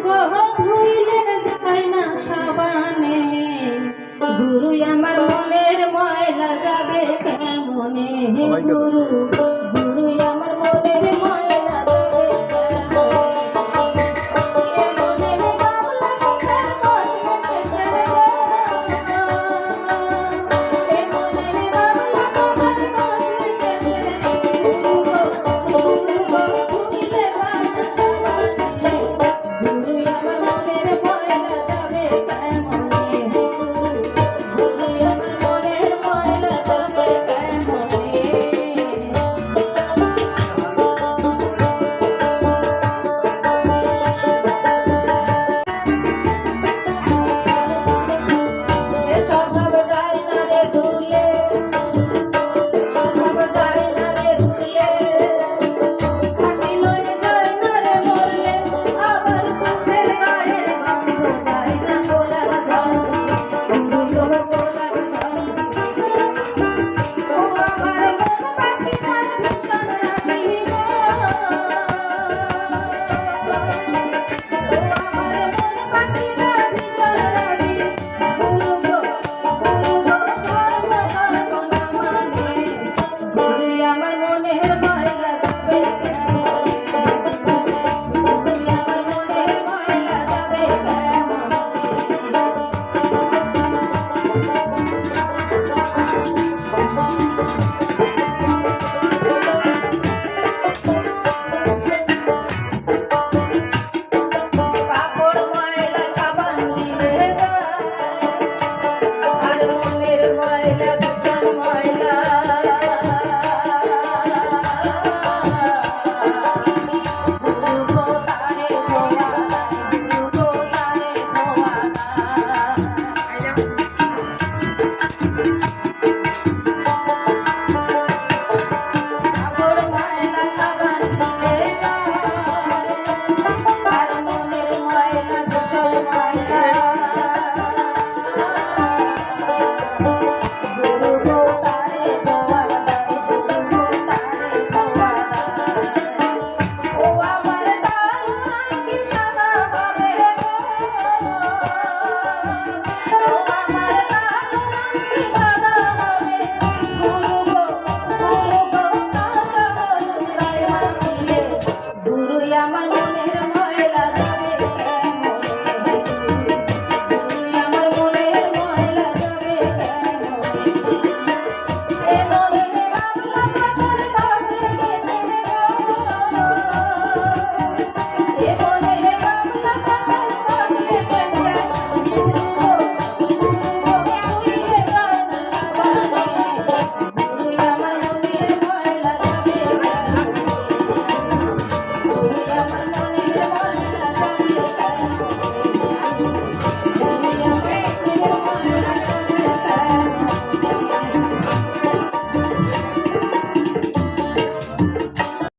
দুঃখ ধুইলে যায় গুরু আমার মনের ময়লা যাবে কেমনে? গুরু ময়লা